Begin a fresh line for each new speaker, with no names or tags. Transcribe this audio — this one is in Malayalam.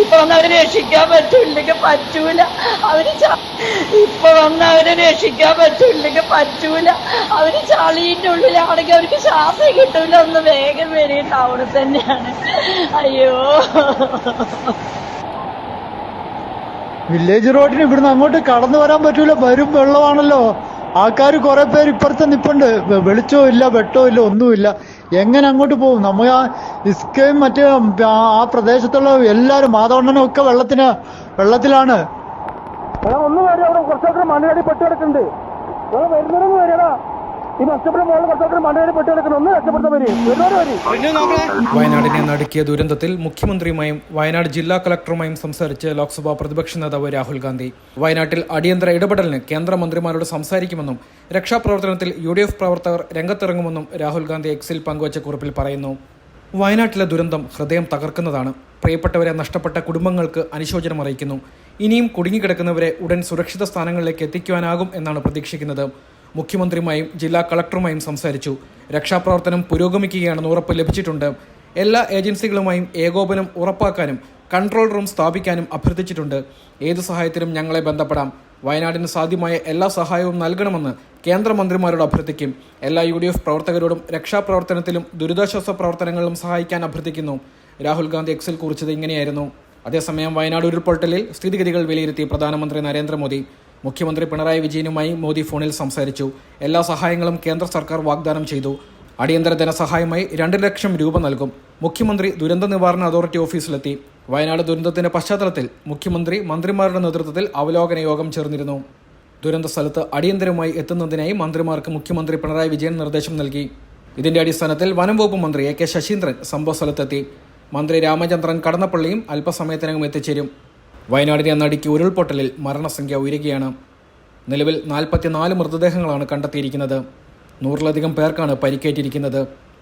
ഇപ്പൊ വന്ന് അവരെ രക്ഷിക്കാൻ പറ്റൂല്ലെങ്കിൽ പറ്റൂല. അവർ ഇപ്പൊ വന്ന് അവരെ രക്ഷിക്കാൻ പറ്റൂല്ലെങ്കിൽ പറ്റൂല. അവർ ചളീന്റെ ഉള്ളിലാണെങ്കിൽ അവർക്ക് ശ്വാസം കിട്ടൂല. ഒന്ന് വേഗം വരെ ടൗണിൽ തന്നെയാണ്. അയ്യോ.
വില്ലേജ് റോഡിന് ഇവിടുന്ന് അങ്ങോട്ട് കടന്നു വരാൻ പറ്റൂല. വരും വെള്ളമാണല്ലോ. ആൾക്കാർ കുറെ പേര് ഇപ്പുറത്ത് നിപ്പുണ്ട്. വെളിച്ചവും ഇല്ല വെട്ടവും ഇല്ല ഒന്നുമില്ല എങ്ങനെ അങ്ങോട്ട് പോകും? നമ്മ ആ ഇസ്കയും മറ്റേ ആ പ്രദേശത്തുള്ള എല്ലാരും മാതവണ്ണനും ഒക്കെ വെള്ളത്തിന് വെള്ളത്തിലാണ്.
ഒന്ന് വരെ അവിടെ കുറച്ചൊക്കെ മണ്ണിലടി പെട്ടു കിടക്കുന്നുണ്ട് വരുന്നതൊന്നും വരികടാ ഈ നഷ്ടപ്പെട്ട മോളിൽ കുറച്ചൊക്കെ മണ്ണിനടി പെട്ട് കിടക്കുന്നു. ഒന്ന് രക്ഷപ്പെടുത്താൻ വരും. വരുന്നവർ വരും.
വയനാടിനെ നടുക്കിയ ദുരന്തത്തിൽ മുഖ്യമന്ത്രിയുമായും വയനാട് ജില്ലാ കളക്ടറുമായും സംസാരിച്ച് ലോക്സഭാ പ്രതിപക്ഷ നേതാവ് രാഹുൽ ഗാന്ധി. വയനാട്ടിൽ അടിയന്തര ഇടപെടലിന് കേന്ദ്രമന്ത്രിമാരോട് സംസാരിക്കുമെന്നും രക്ഷാപ്രവർത്തനത്തിൽ യു ഡി എഫ് പ്രവർത്തകർ രംഗത്തിറങ്ങുമെന്നും രാഹുൽ ഗാന്ധി എക്സിൽ പങ്കുവച്ച കുറിപ്പിൽ പറയുന്നു. വയനാട്ടിലെ ദുരന്തം ഹൃദയം തകർക്കുന്നതാണ്. പ്രിയപ്പെട്ടവരെ നഷ്ടപ്പെട്ട കുടുംബങ്ങൾക്ക് അനുശോചനം അറിയിക്കുന്നു. ഇനിയും കുടുങ്ങിക്കിടക്കുന്നവരെ ഉടൻ സുരക്ഷിത സ്ഥാനങ്ങളിലേക്ക് എത്തിക്കുവാനാകും എന്നാണ് പ്രതീക്ഷിക്കുന്നത്. മുഖ്യമന്ത്രിയുമായും ജില്ലാ കളക്ടറുമായും സംസാരിച്ചു. രക്ഷാപ്രവർത്തനം പുരോഗമിക്കുകയാണെന്ന് ഉറപ്പ് ലഭിച്ചിട്ടുണ്ട്. എല്ലാ ഏജൻസികളുമായും ഏകോപനം ഉറപ്പാക്കാനും കൺട്രോൾ റൂം സ്ഥാപിക്കാനും അഭ്യർത്ഥിച്ചിട്ടുണ്ട്. ഏത് സഹായത്തിനും ഞങ്ങളെ ബന്ധപ്പെടാം. വയനാടിന് സാധ്യമായ എല്ലാ സഹായവും നൽകണമെന്ന് കേന്ദ്രമന്ത്രിമാരോട് അഭ്യർത്ഥിക്കും. എല്ലാ യു ഡി എഫ് പ്രവർത്തകരോടും രക്ഷാപ്രവർത്തനത്തിലും ദുരിതാശ്വാസ പ്രവർത്തനങ്ങളിലും സഹായിക്കാൻ അഭ്യർത്ഥിക്കുന്നു. രാഹുൽ ഗാന്ധി എക്സിൽ കുറിച്ചത് ഇങ്ങനെയായിരുന്നു. അതേസമയം വയനാട് ഉരുൾപൊട്ടലിൽ സ്ഥിതിഗതികൾ വിലയിരുത്തി പ്രധാനമന്ത്രി നരേന്ദ്രമോദി. മുഖ്യമന്ത്രി പിണറായി വിജയനുമായി മോദി ഫോണിൽ സംസാരിച്ചു. എല്ലാ സഹായങ്ങളും കേന്ദ്ര സർക്കാർ വാഗ്ദാനം ചെയ്തു. അടിയന്തര ധനസഹായമായി രണ്ട് ലക്ഷം രൂപ നൽകും. മുഖ്യമന്ത്രി ദുരന്ത നിവാരണ അതോറിറ്റി ഓഫീസിലെത്തി. വയനാട് ദുരന്തത്തിന്റെ പശ്ചാത്തലത്തിൽ മുഖ്യമന്ത്രി മന്ത്രിമാരുടെ നേതൃത്വത്തിൽ അവലോകന യോഗം ചേർന്നിരുന്നു. ദുരന്ത സ്ഥലത്ത് അടിയന്തരമായി എത്തുന്നതിനായി മന്ത്രിമാർക്ക് മുഖ്യമന്ത്രി പിണറായി വിജയൻ നിർദ്ദേശം നൽകി. ഇതിന്റെ അടിസ്ഥാനത്തിൽ വനം വകുപ്പ് മന്ത്രി എ കെ ശശീന്ദ്രൻ സംഭവ സ്ഥലത്തെത്തി. മന്ത്രി രാമചന്ദ്രൻ കടന്നപ്പള്ളിയും അല്പസമയത്തിനകം എത്തിച്ചേരും. വയനാടിനെ നടുക്കി ഉരുൾപൊട്ടലിൽ മരണസംഖ്യ ഉയരുകയാണ്. നിലവിൽ നാൽപ്പത്തിനാല് മൃതദേഹങ്ങളാണ് കണ്ടെത്തിയിരിക്കുന്നത്. നൂറിലധികം പേർക്കാണ് പരിക്കേറ്റിരിക്കുന്നത്.